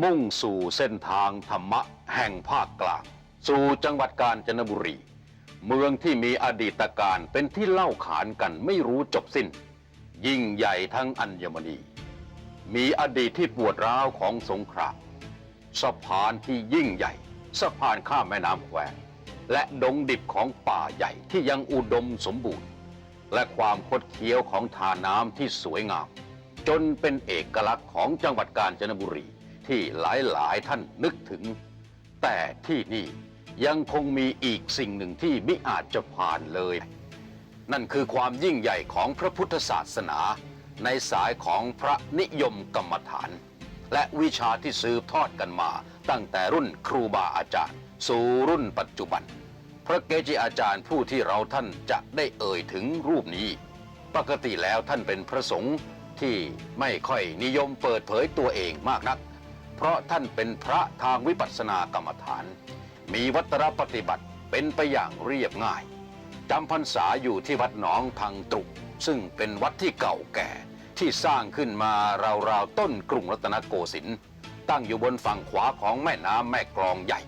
มุ่งสู่เส้นทางธรรมะแห่งภาคกลาง สู่จังหวัดกาญจนบุรี เมืองที่มีอดีตการเป็นที่เล่าขานกันไม่รู้จบสิ้น ยิ่งใหญ่ทั้งอัญมณี มีอดีตที่ปวดร้าวของสงครามสะพานที่ยิ่งใหญ่สะพานข้ามแม่น้ำแควและดงดิบของป่าใหญ่ที่ยังอุดมสมบูรณ์ และความคดเคี้ยวของทาน้ำที่สวยงาม จนเป็นเอกลักษณ์ของจังหวัดกาญจนบุรี ที่หลายๆท่านนึกถึง แต่ที่นี่ยังคงมีอีกสิ่งหนึ่งที่ไมิอาจจะผ่านเลย นั่นคือความยิ่งใหญ่ของพระพุทธศาสนา ในสายของพระนิยมกรรมฐาน และวิชาที่สืบทอดกันมา ตั้งแต่รุ่นครูบาอาจารย์ สู่รุ่นปัจจุบัน พระเกจิอาจารย์ผู้ที่เราท่านจะได้เอ่ยถึงรูปนี้ ปกติแล้วท่านเป็นพระสงฆ์ที่ไม่ค่อยนิยมเปิดเผยตัวเองมากนัก เพราะท่านเป็นพระทางวิปัสสนากรรมฐาน มีวัตรปฏิบัติเป็นไปอย่างเรียบง่ายจำพรรษาอยู่ที่วัดหนองพังตรุก ซึ่งเป็นวัดที่เก่าแก่ที่สร้างขึ้นมาราวๆต้นกรุงรัตนโกสินทร์ตั้งอยู่บนฝั่งขวาของแม่น้ำแม่กลองใหญ่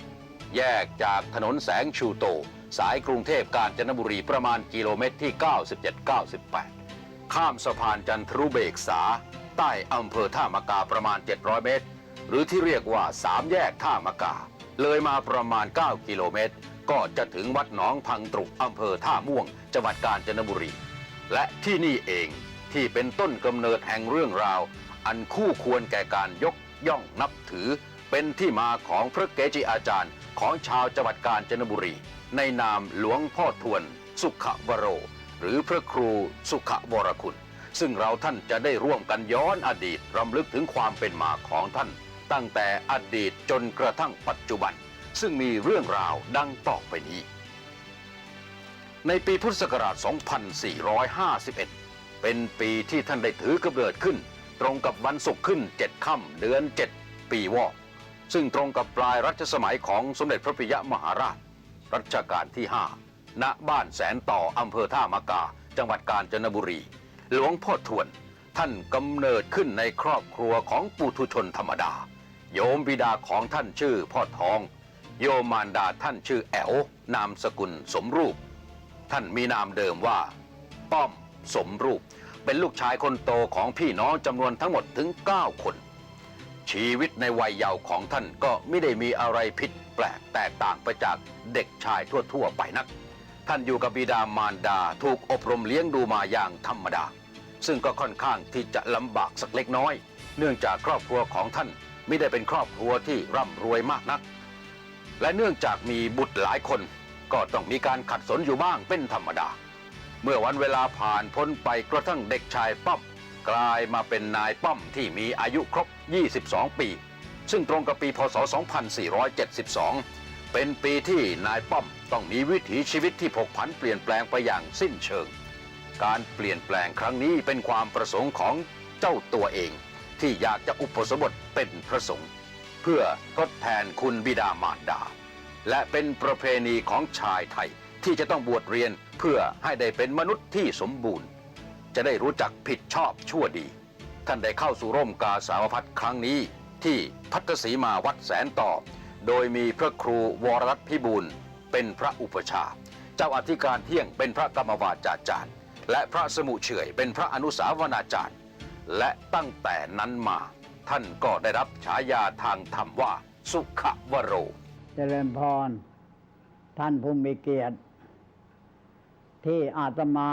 แยกจากถนนแสงชูโต สายกรุงเทพกาญจนบุรีประมาณกิโลเมตรที่ 97-98 ข้ามสะพานจันทรุเบกษา ใต้อำเภอท่ามะกาประมาณ 700 เมตร หรือที่เรียกว่าสามแยกท่ามะกา เลยมาประมาณ 9 กิโลเมตร ก็จะถึงวัดหนองพังตรุกอำเภอท่าม่วง จังหวัดกาญจนบุรี และที่นี่เองที่เป็นต้นกำเนิดแห่งเรื่องราว อันคู่ควรแก่การยกย่องนับถือ เป็นที่มาของพระเกจิอาจารย์ของชาวจังหวัดกาญจนบุรี ในนามหลวงพ่อทวน สุขวโร หรือพระครูสุขวรคุณซึ่งเราท่านจะได้ร่วมกันย้อนอดีตรำลึกถึงความเป็นมาของท่าน ตั้งแต่อดีตจนกระทั่งปัจจุบัน ซึ่งมีเรื่องราวดังต่อไปนี้ ในปีพุทธศักราช 2451 เป็นปีที่ท่านได้ถือกำเนิดขึ้น ตรงกับวันศุกร์ขึ้น 7 ค่ำเดือน 7 ปีวอกซึ่งตรงกับปลายรัชสมัยของสมเด็จพระปิยมหาราช รัชกาลที่ 5 ณ บ้านแสนต่ออำเภอท่ามะกา จังหวัดกาญจนบุรี หลวงพ่อทวน ท่านกำเนิดขึ้นในครอบครัวของปุถุชนธรรมดา โยมบิดาของท่านชื่อพ่อทอง โยมมารดาท่านชื่อแอลนามสกุลสมรูป ท่านมีนามเดิมว่า ป้อมสมรูป เป็นลูกชายคนโตของพี่น้องจำนวนทั้งหมดถึง 9 คน ชีวิตในวัยเยาว์ของท่านก็ไม่ได้มีอะไรผิดแปลกแตกต่างไปจากเด็กชายทั่วๆไปนัก ท่านอยู่กับบิดามารดาถูกอบรมเลี้ยงดูมาอย่างธรรมดา ซึ่งก็ค่อนข้างที่จะลำบากสักเล็กน้อย เนื่องจากครอบครัวของท่าน ไม่ได้เป็นครอบครัวที่ร่ำรวยมากนัก และเนื่องจากมีบุตรหลายคน ก็ต้องมีการขัดสนอยู่บ้างเป็นธรรมดา เมื่อวันเวลาผ่านพ้นไปกระทั่งเด็กชายป้อมกลายมาเป็นนายป้อมที่มีอายุครบ 22 ปี ซึ่งตรงกับปีพศ 2472 เป็นปีที่นายป้อมต้องมีวิถีชีวิตที่ผกผันเปลี่ยนแปลงไปอย่างสิ้นเชิง การเปลี่ยนแปลงครั้งนี้เป็นความประสงค์ของเจ้าตัวเอง ที่อยากจะอุปสมบทเป็นพระสงฆ์เพื่อทดแทนคุณบิดามารดา และเป็นประเพณีของชายไทยที่จะต้องบวชเรียนเพื่อให้ได้เป็นมนุษย์ที่สมบูรณ์ จะได้รู้จักผิดชอบชั่วดี ท่านได้เข้าสู่ร่มกาสาวพัฒครั้งนี้ ที่พัทศีมาวัดแสนต่อ โดยมีพระครูวรรัตน์พิบูลเป็นพระอุปชา เจ้าอธิการเที่ยงเป็นพระกรรมวาจาจารย์ และพระสมุเฉยเป็นพระอนุสาวนาจารย์ และตั้งแต่นั้นมา ท่านก็ได้รับฉายาทางธรรมว่า สุขวโร เจริญพร ท่านผู้มีเกียรติ ที่อาตมา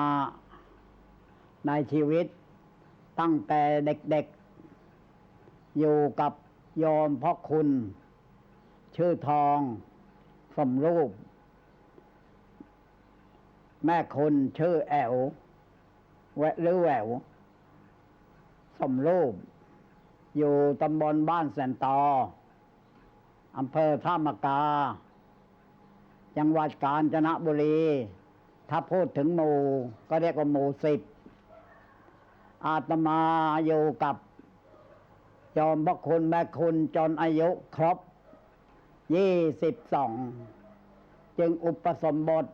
ในชีวิต ตั้งแต่เด็กๆ อยู่กับโยมพ่อคุณ ชื่อทองสมรูป แม่คุณชื่อแอวแหรือแหวว สมรูป อยู่ตำบลบ้านแสนตออำเภอท่ามะกา จังหวัดกาญจนบุรี ถ้าพูดถึงหมู่ก็เรียกว่าหมู่สิบ อาตมาอยู่กับยอมพระคุณแม่คุณจนอายุครบยี่สิบสอง จึงอุปสมบท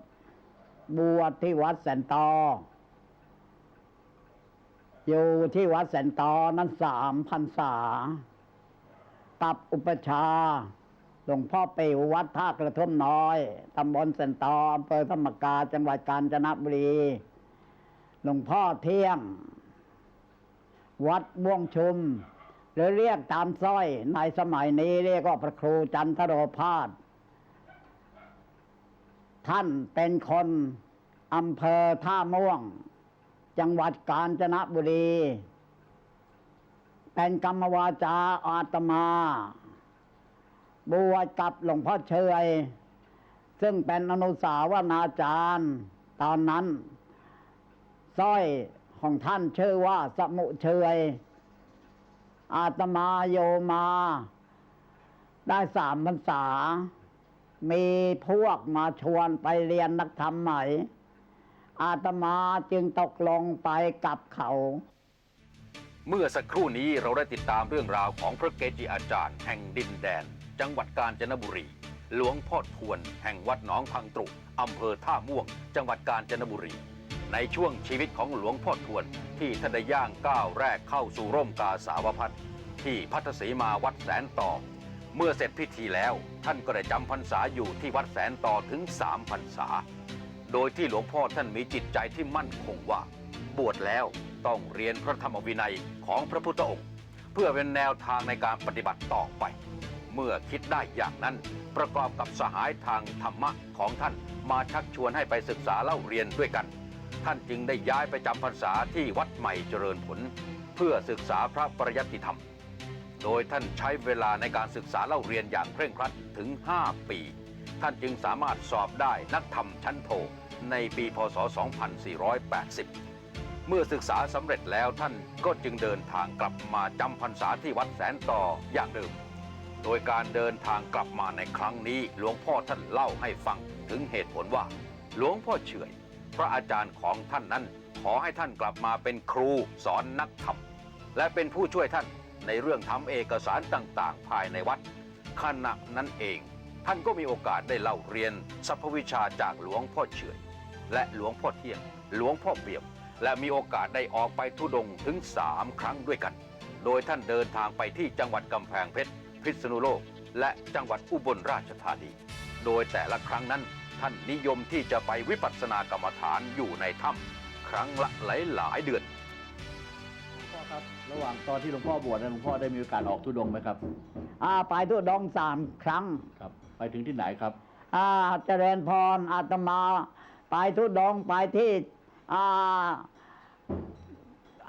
บวชที่วัดแสนตอ อยู่ที่วัดแสนตอนั้นสามพันษากับอุปชา หลวงพ่อปิววัดท่ากระทุ่มน้อย ตำบลเซนตออำเภอธรรมกาจังหวัดกาญจนบุรี หลวงพ่อเที่ยง วัดม่วงชุม หรือเรียกตามสร้อย ในสมัยนี้เรียกว่าพระครูจันทโรพาสท่านเป็นคนอำเภอท่าม่วง จังหวัดกาญจนบุรี เป็นกรรมวาจาอาตมา บวชกับหลวงพ่อเชย ซึ่งเป็นอนุสาวนาจารย์ ตอนนั้นสร้อยของท่านชื่อว่าสมุเชย อาตมาโยมา ได้สามพรรษา มีพวกมาชวนไปเรียนนักธรรมใหม่ อาตมาจึงตกลงไปกับเขา เมื่อสักครู่นี้เราได้ติดตามเรื่องราวของพระเกจิอาจารย์ แห่งดินแดน จังหวัดกาญจนบุรี หลวงพ่อทวน แห่งวัดหนองพังตรุอำเภอท่าม่วง จังหวัดกาญจนบุรี ในช่วงชีวิตของหลวงพ่อทวน ที่ท่านได้ย่างก้าวแรกเข้าสู่ร่มกาสาวพัฒน์ที่พัทสีมาวัดแสนต่อ เมื่อเสร็จพิธีแล้วท่านก็ได้จำพรรษาอยู่ที่วัดแสนต่อถึงสามพรรษา โดยที่หลวงพ่อท่านมีจิตใจที่มั่นคงว่า บวชแล้วต้องเรียนพระธรรมวินัยของพระพุทธองค์ เพื่อเป็นแนวทางในการปฏิบัติต่อไป เมื่อคิดได้อย่างนั้นประกอบกับสหายทางธรรมะของท่านมาชักชวนให้ไปศึกษาเล่าเรียนด้วยกัน ท่านจึงได้ย้ายไปจำพรรษาที่วัดใหม่เจริญผล เพื่อศึกษาพระปริยัติธรรม โดยท่านใช้เวลาในการศึกษาเล่าเรียนอย่างเคร่งครัดถึง 5 ปี ท่านจึงสามารถสอบได้นักธรรมชั้นโท ในปีพศ 2480 เมื่อศึกษาสำเร็จแล้วท่านก็จึงเดินทางกลับมาจำพรรษาที่วัดแสนต่ออย่างเดิม โดยการเดินทางกลับมาในครั้งนี้หลวงพ่อท่านเล่าให้ฟังถึงเหตุผลว่า หลวงพ่อเฉยพระอาจารย์ของท่านนั้นขอให้ท่านกลับมาเป็นครูสอนนักธรรม และเป็นผู้ช่วยท่านในเรื่องทำเอกสารต่างๆ ภายในวัดขณะนั้นเอง ท่านก็มีโอกาสได้เล่าเรียนสรรพวิชาจากหลวงพ่อเฉอยและหลวงพ่อเที่ยง หลวงพ่อเปี่ยม และมีโอกาสได้ออกไปทุดงค์ถึง 3 ครั้งด้วยกัน โดยท่านเดินทางไปที่จังหวัดกำแพงเพชร พิษณุโลก และจังหวัดอุบลราชธานี โดยแต่ละครั้งนั้นท่านนิยมที่จะไปวิปัสสนากรรมฐานอยู่ในถ้ำครั้งละหลายหลายๆเดือนพ่อครับระหว่างตอนที่หลวงพ่อบวชเนี่ยหลวงพ่อได้มีโอกาสออกทุดงค์ไหมครับอาไปทุดงค์สามครั้งครับ ไปถึงที่ไหนครับอาเจริญพรอาตมา ไปทุดงไปที่ อ่า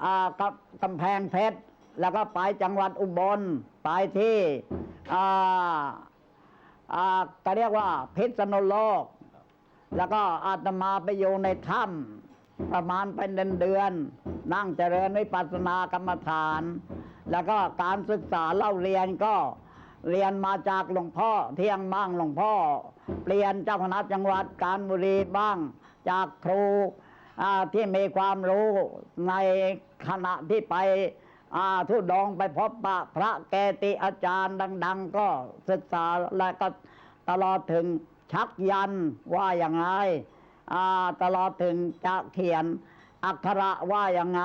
อ่ากับกำแพงเพชร แล้วก็ไปจังหวัดอุบล ไปที่ อ่า อ่าก็เรียกว่าพิษณุโลก แล้วก็อาตมาไปอยู่ในถ้ำประมาณเป็นเดือนเดือนๆนั่งเจริญวิปัสสนากรรมฐาน แล้วก็การศึกษาเล่าเรียนก็ เรียนมาจากหลวงพ่อ เที่ยงบ้างหลวงพ่อ เปลี่ยนเจ้าคณะจังหวัดการบุรีบ้าง จากครูที่มีความรู้ในขณะที่ไปทุดงไปพบปะพระเกติอาจารย์ดัง ๆ ก็ศึกษาและก็ตลอดถึงชักยันว่าอย่างไงตลอดถึงจะเขียนอักขระว่าอย่างไง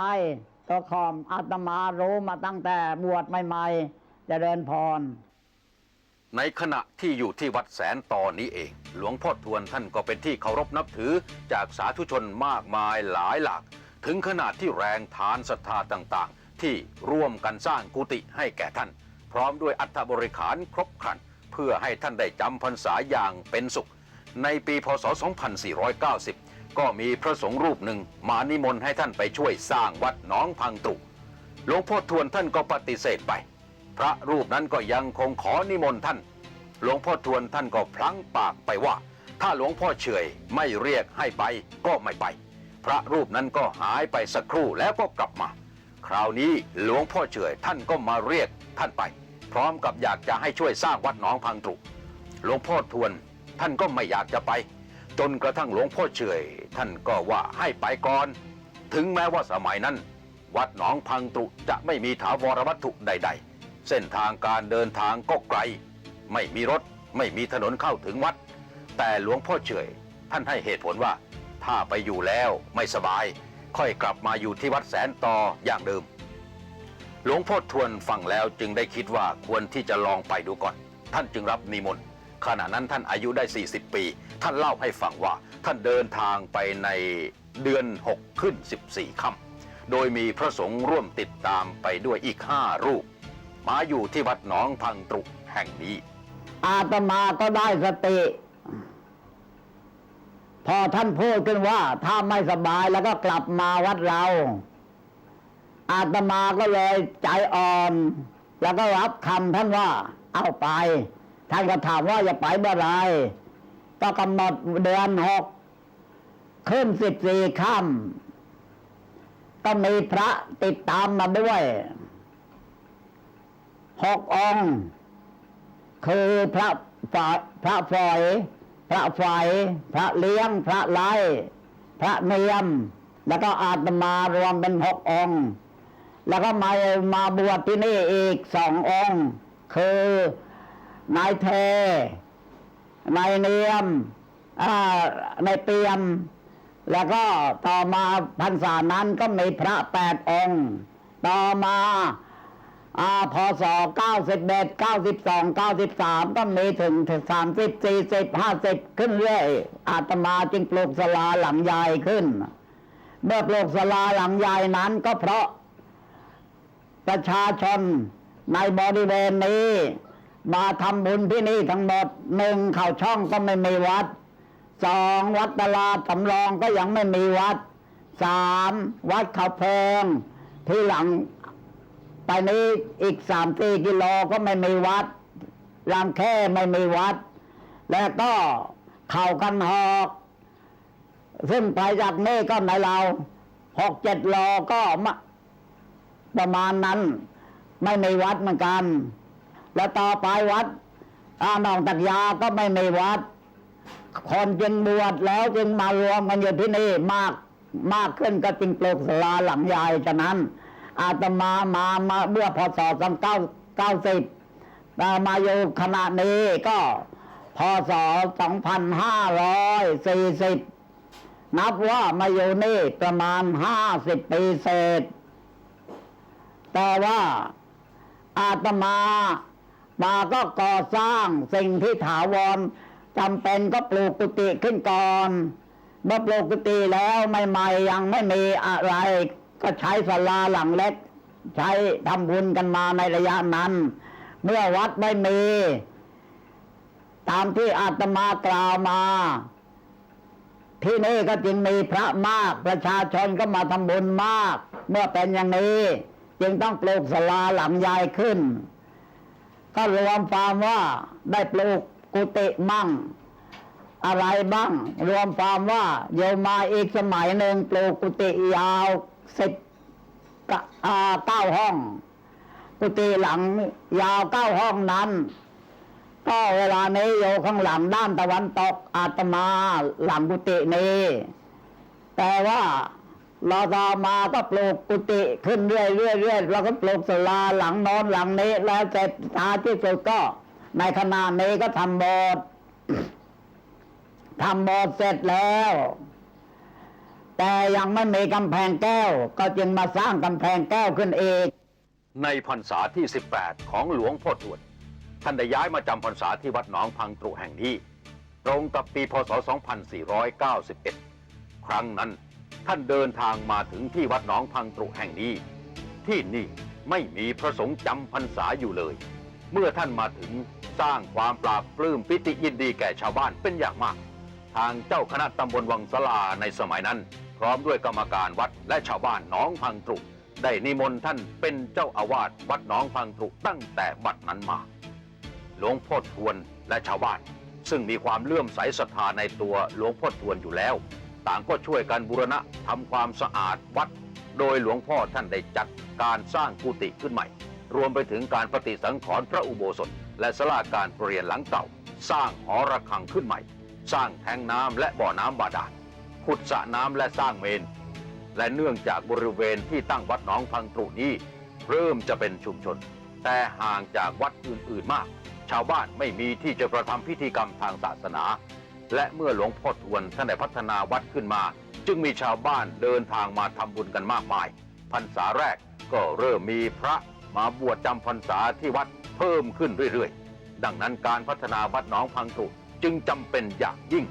ก็ขอมอาตมารู้มาตั้งแต่บวชใหม่ๆเจริญพร ในขณะที่อยู่ที่วัดแสนตอนนี้เอง หลวงพ่อทวนท่านก็เป็นที่เคารพนับถือจากสาธุชนมากมายหลายหลาก ถึงขนาดที่แรงทานศรัทธาต่างๆ ที่ร่วมกันสร้างกุฏิให้แก่ท่าน พร้อมด้วยอัฐบริขารครบครัน เพื่อให้ท่านได้จำพรรษาอย่างเป็นสุข ในปีพศ 2490 ก็มีพระสงฆ์รูปหนึ่งมานิมนต์ให้ท่านไปช่วยสร้างวัดหน้องพังตุหลวงพ่อทวนท่านก็ปฏิเสธไป พระรูปนั้นก็ยังคงขอนิมนต์ท่าน หลวงพ่อทวนท่านก็พลั้งปากไปว่า ถ้าหลวงพ่อเฉยไม่เรียกให้ไปก็ไม่ไป พระรูปนั้นก็หายไปสักครู่แล้วก็กลับมา คราวนี้หลวงพ่อเฉยท่านก็มาเรียกท่านไป พร้อมกับอยากจะให้ช่วยสร้างวัดหนองพังตรุหลวงพ่อทวนท่านก็ไม่อยากจะไป จนกระทั่งหลวงพ่อเฉยท่านก็ว่าให้ไปก่อน ถึงแม้ว่าสมัยนั้น วัดหนองพังตรุจะไม่มีถาวรวัตถุใด ๆ เส้นทางการเดินทางก็ไกล ไม่มีรถไม่มีถนนเข้าถึงวัด แต่หลวงพ่อเฉยท่านให้เหตุผลว่า ถ้าไปอยู่แล้วไม่สบาย ค่อยกลับมาอยู่ที่วัดแสนต่ออย่างเดิม หลวงพ่อทวนฟังแล้วจึงได้คิดว่าควรที่จะลองไปดูก่อน ท่านจึงรับนิมนต์ขณะนั้นท่านอายุได้ 40 ปี ท่านเล่าให้ฟังว่า ท่านเดินทางไปในเดือน 6 ขึ้น 14 ค่ำโดยมีพระสงฆ์ร่วมติดตามไปด้วยอีก 5 รูป มาอยู่ที่วัดหนองพังตรุกแห่งนี้ อาตมาก็ได้สติ พอท่านพูดขึ้นว่า ถ้าไม่สบายแล้วก็กลับมาวัดเรา อาตมาก็เลยใจอ่อน แล้วก็รับคำท่านว่า เอาไป ท่านก็ถามว่าจะไปเมื่อไรก็กำหนดเดือนหกขึ้นสิบสี่ค่ำก็มีพระติดตามมาด้วย หกองค์ คือพระฝาพระฝอย พระไฟพระเลี้ยง พระไล่พระเนียม แล้วก็อาตมารวมเป็นหกองค์ แล้วก็มามาบวชที่นี่อีกสององค์ คือนายเทนายเนียมอ่านายเปียม แล้วก็ต่อมาพรรษานั้นก็มีพระแปดองค์ ต่อมา อาพศเก้าสิบเอ็ดเก้าสิบสองเก้าสิบสามก็มีถึงสามสิบสี่สิบห้าสิบขึ้นเรื่อย อาตมาจึงปลูกสลาหลังใหญ่ขึ้น เมื่อปลูกสลาหลังใหญ่นั้นก็เพราะ ประชาชนในบริเวณนี้ มาทำบุญที่นี่ทั้งหมดหนึ่งเข่าช่องก็ไม่มีวัดสองวัดตลาดสำรองก็ยังไม่มีวัดสามวัดเขาเพลิงที่หลัง ไปนี้อีกสามสี่กิโลก็ไม่มีวัดรางแค่ไม่มีวัด แล้วก็เข่ากันหอก ซึ่งไปจากนี่ก็ในเราหกเจ็ดโลก็ประมาณนั้น ไม่มีวัดเหมือนกัน แล้วต่อไปวัดอาหนองตักยาก็ไม่มีวัด คนจึงบวชแล้วจึงมารวมกันอยู่ที่นี่มากมากขึ้นก็จึงปลูกศาลาหลังใหญ่ฉะนั้น อาตมามามาเมื่อพศสองเก้าเก้าสิบมาอยู่ขณะนี้ก็พศสองพันห้าร้อยสี่สิบนับว่ามาอยู่นี่ประมาณห้าสิบปีเศษ แต่ว่าอาตมามาก็ก่อสร้างสิ่งที่ถาวรจำเป็นก็ปลูกกุฏิขึ้นก่อนเมื่อปลูกกุฏิแล้วใหม่ๆยังไม่มีอะไร ก็ใช้ศาลาหลังเล็ก ใช้ทำบุญกันมาในระยะนั้น เมื่อวัดไม่มี ตามที่อาตมากล่าวมา ที่นี่ก็จึงมีพระมากประชาชนก็มาทำบุญมาก เมื่อเป็นอย่างนี้ จึงต้องปลูกศาลาหลังใหญ่ขึ้น ก็รวมความว่าได้ปลูกกุฏิมั่งอะไรบ้าง รวมความว่าโยมมาอีกสมัยหนึ่งปลูกกุฏิยาว สิบเก้าห้อง กุฏิหลังยาวเก้าห้องนั้น ก็เวลานี้อยู่ข้างหลังด้านตะวันตกอาตมาหลังกุฏินี้ แต่ว่าเราต่อมาก็ปลูกกุฏิขึ้นเรื่อยๆเรื่อยเราก็ปลูกศาลาหลังน้นหลังนี้ แล้วเสร็จท้ายที่สุดก็ ในขณะนี้ก็ทำโบสถ์ทำโบสถ์เสร็จแล้ว แต่ยังไม่มีกำแพงแก้ว ก็จึงมาสร้างกำแพงแก้วขึ้นเองในพรรษาที่ 18 ของหลวงพ่อทวดท่านได้ย้ายมาจำพรรษาที่วัดหนองพังตรุแห่งนี้ ตรงกับปีพศ 2491 ครั้งนั้นท่านเดินทางมาถึงที่วัดหนองพังตรุแห่งนี้ ที่นี่ไม่มีพระสงฆ์จำพรรษาอยู่เลย เมื่อท่านมาถึงสร้างความปราบปลื้มปิติยินดีแก่ชาวบ้านเป็นอย่างมาก ทางเจ้าคณะตำบลวังสลาในสมัยนั้น พร้อมด้วยกรรมการวัดและชาวบ้านหนองพังตรุได้นิมนต์ท่านเป็นเจ้าอาวาสวัดหนองพังตรุตั้งแต่บัดนั้นมา หลวงพ่อทวนและชาวบ้าน ซึ่งมีความเลื่อมใสศรัทธาในตัวหลวงพ่อทวนอยู่แล้ว ต่างก็ช่วยกันบูรณะทำความสะอาดวัด โดยหลวงพ่อท่านได้จัดการสร้างกุฏิขึ้นใหม่ รวมไปถึงการปฏิสังขรณ์พระอุโบสถ และสลาการเปลี่ยนหลังเก่าสร้างหอระฆังขึ้นใหม่ สร้างแทงน้ำและบ่อน้ำบาดาล ขุดสระน้ำและสร้างเมน และเนื่องจากบริเวณที่ตั้งวัดหนองพังตรุนี้ เริ่มจะเป็นชุมชน แต่ห่างจากวัดอื่น ๆมาก ชาวบ้านไม่มีที่จะกระทำพิธีกรรมทางศาสนา และเมื่อหลวงพ่อทวนท่านได้พัฒนาวัดขึ้นมา จึงมีชาวบ้านเดินทางมาทำบุญกันมากมายพรรษาแรกก็เริ่มมีพระมาบวชจำพรรษาที่วัดเพิ่มขึ้นเรื่อยๆ ดังนั้นการพัฒนาวัดหนองพังตรุจึงจำเป็นอย่างยิ่ง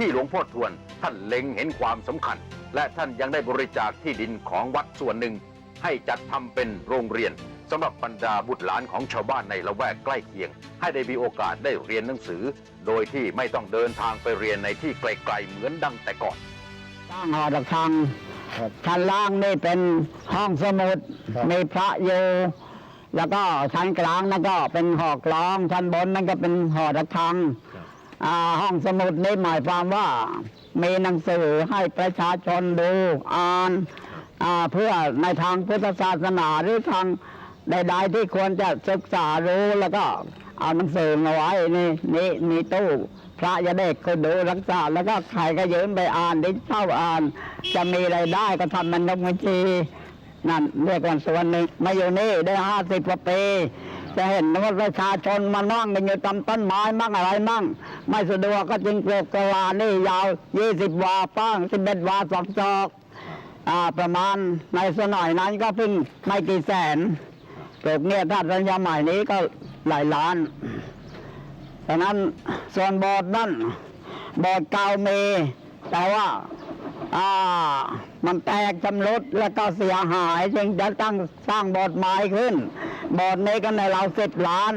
ที่หลวงพ่อทวนท่านเล็งเห็นความสำคัญ และท่านยังได้บริจาคที่ดินของวัดส่วนหนึ่ง ให้จัดทำเป็นโรงเรียนสำหรับบรรดาบุตรหลานของชาวบ้านในละแวกใกล้เคียง ให้ได้มีโอกาสได้เรียนหนังสือ โดยที่ไม่ต้องเดินทางไปเรียนในที่ไกลๆเหมือนดังแต่ก่อนสร้างหอระฆังครับชั้นล่างนี่เป็นห้องสมุดครับมีพระอยู่แล้วก็ชั้นกลางนั่นก็เป็นหอกลองชั้นบนนั่นก็เป็นหอระฆังครับอ่า ห้องสมุดนี่หมายความว่า มีหนังสือให้ประชาชนดูอ่านเพื่อในทางพุทธศาสนาหรือทางใดๆที่ควรจะศึกษารู้แล้วก็เอาหนังสือมาไว้นี่นี่มีตู้พระจะได้ก็ดูรักษาแล้วก็ใครก็ยืมไปอ่านได้เช่าอ่าน จะมีไรายได้ก็ทำมันนกบัญชีนั่นเรียกว่าส่วนหนึ่งมาอยู่นี่ได้ห้าสิบกว่าปี จะเห็นว่าประชาชนมานั่งกันอยู่ตามต้นไม้มั่งอะไรมั่ง ไม่สะดวกก็จึงปลูกกะลานี่ยาวยี่สิบวาป้างสิบเอ็ดวาสองจอกอ่าประมาณในสมัยนั้นก็เพิ่งไม่กี่แสนปลูกเนี่ยถ้าสัญญาใหม่นี้ก็หลายล้านดังนั้นส่วนบสถ์นั่นบสถ์เก่ามีแต่ว่าอ่า มันแตกชำรุดแล้วก็เสียหายจึงจะตั้งสร้างบสถ์ใหม่ขึ้นบสถ์นี้ก็ในเราสิบล้าน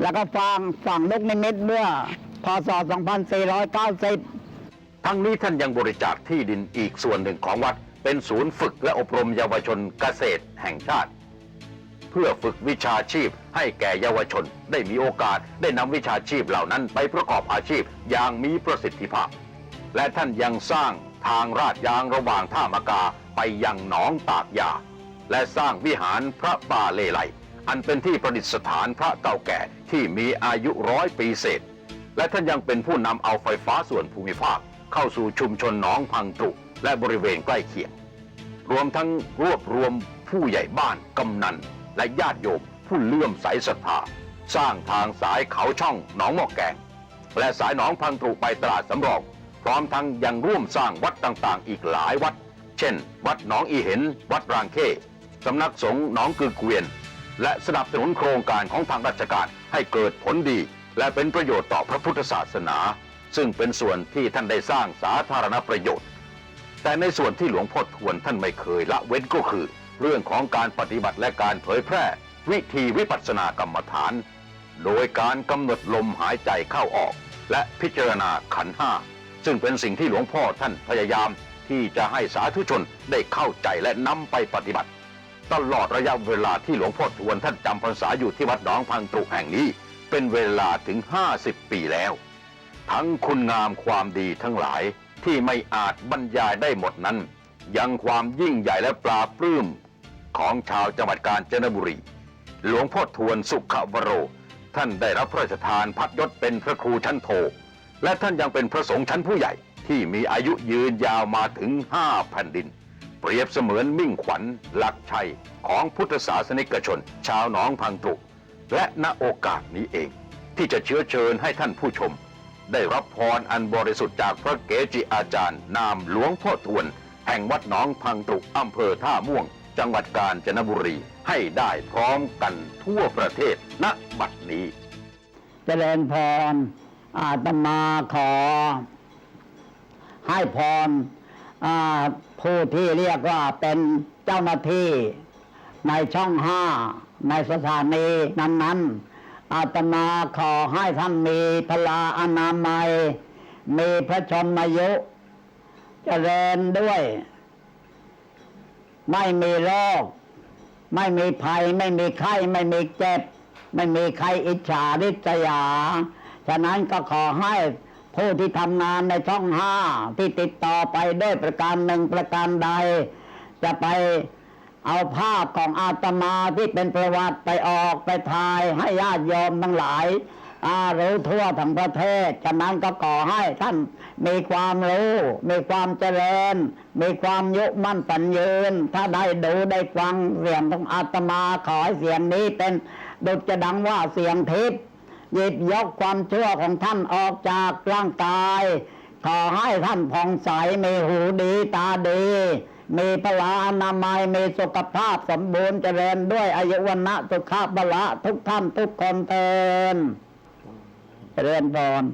แล้วก็ฟังฝั่งลูกนิมิตเมื่อพศ 2490 ทั้งนี้ท่านยังบริจาคที่ดินอีกส่วนหนึ่งของวัด เป็นศูนย์ฝึกและอบรมเยาวชนเกษตรแห่งชาติ เพื่อฝึกวิชาชีพให้แก่เยาวชนได้มีโอกาสได้นำวิชาชีพเหล่านั้นไปประกอบอาชีพอย่างมีประสิทธิภาพ และท่านยังสร้าง ทางราดยางระหว่างท่ามะกาไปยังหนองตากยา และสร้างวิหารพระป่าเลไลอันเป็นที่ประดิษฐานพระเก่าแก่ที่มีอายุร้อยปีเศษ และท่านยังเป็นผู้นำเอาไฟฟ้าส่วนภูมิภาค เข้าสู่ชุมชนหนองพังตรุและบริเวณใกล้เคียง รวมทั้งรวบรวมผู้ใหญ่บ้านกำนัน และญาติโยมผู้เลื่อมใสศรัทธาสร้างทางสายเขาช่องหนองหมอกแกงและสายหนองพังตรุไปตลาดสำรอง ร้อมทั้งยังร่วมสร้างวัดต่างๆ อีกหลายวัด เช่น วัดหนองอีเห็น วัดรางเข้สำนักสงฆ์หนองกือเกวียน และสนับสนุนโครงการของทางราชการให้เกิดผลดี และเป็นประโยชน์ต่อพระพุทธศาสนา ซึ่งเป็นส่วนที่ท่านได้สร้างสาธารณประโยชน์ แต่ในส่วนที่หลวงพ่อทวนท่านไม่เคยละเว้นก็คือ เรื่องของการปฏิบัติและการเผยแพร่ วิธีวิปัสสนากรรมฐาน โดยการกำหนดลมหายใจเข้าออก และพิจารณาขันห้า ซึ่งเป็นสิ่งที่หลวงพ่อท่านพยายามที่จะให้สาธุชนได้เข้าใจและนำไปปฏิบัติ ตลอดระยะเวลาที่หลวงพ่อทวนท่านจำพรรษาอยู่ที่วัดหนองพังตรุแห่งนี้ เป็นเวลาถึง 50 ปีแล้ว ทั้งคุณงามความดีทั้งหลายที่ไม่อาจบรรยายได้หมดนั้น ยังความยิ่งใหญ่และปลาปลื้มของชาวจังหวัดกาญจนบุรี หลวงพ่อทวนสุขวโร ท่านได้รับพระราชทานพัดยศเป็นพระครูชั้นโท และท่านยังเป็นพระสงฆ์ชั้นผู้ใหญ่ที่มีอายุยืนยาวมาถึงห้าแผ่นดิน เปรียบเสมือนมิ่งขวัญหลักชัยของพุทธศาสนิกชน ชาวหนองพังตุและณโอกาสนี้เอง ที่จะเชื้อเชิญให้ท่านผู้ชม ได้รับพรอันบริสุทธิ์จากพระเกจิอาจารย์ นามหลวงพ่อทวน แห่งวัดหนองพังตุอำเภอท่าม่วง จังหวัดกาญจนบุรีให้ได้พร้อมกันทั่วประเทศณบัดนี้เจริญพร อาตมาขอ ให้พรผู้ที่เรียกว่าเป็นเจ้าหน้าที่ ในช่องห้าในสถานีนั้นๆ อาตมาขอให้ท่านมีพลาอนามัย มีพระชนมายุเจริญด้วย ไม่มีโรค ไม่มีภัย ไม่มีไข้ ไม่มีเจ็บ ไม่มีใครอิจฉาริษยา ฉะนั้นก็ขอให้ผู้ที่ทำงานในช่องห้าที่ติดต่อไปด้วยประการหนึ่งประการใด จะไปเอาภาพของอาตมาที่เป็นประวัติไปออกไปถ่ายให้ญาติโยมทั้งหลายอารู้ทั่วทั้งประเทศ ฉะนั้นก็ขอให้ท่านมีความรู้ มีความเจริญ มีความยุมั่นปัญยืน ถ้าได้ดูได้ฟังเสียงของอาตมาขอให้เสียงนี้เป็นดุจจะดังว่าเสียงทิพย์ หยิบยกความชั่วของท่านออกจากร่างกาย ขอให้ท่านผ่องใสมีหูดีตาดี มีพลาอนามัยมีสุขภาพสมบูรณ์เจริญด้วยอายุวันนะสุขภาพละทุกท่านทุกคนเทินเจริญพร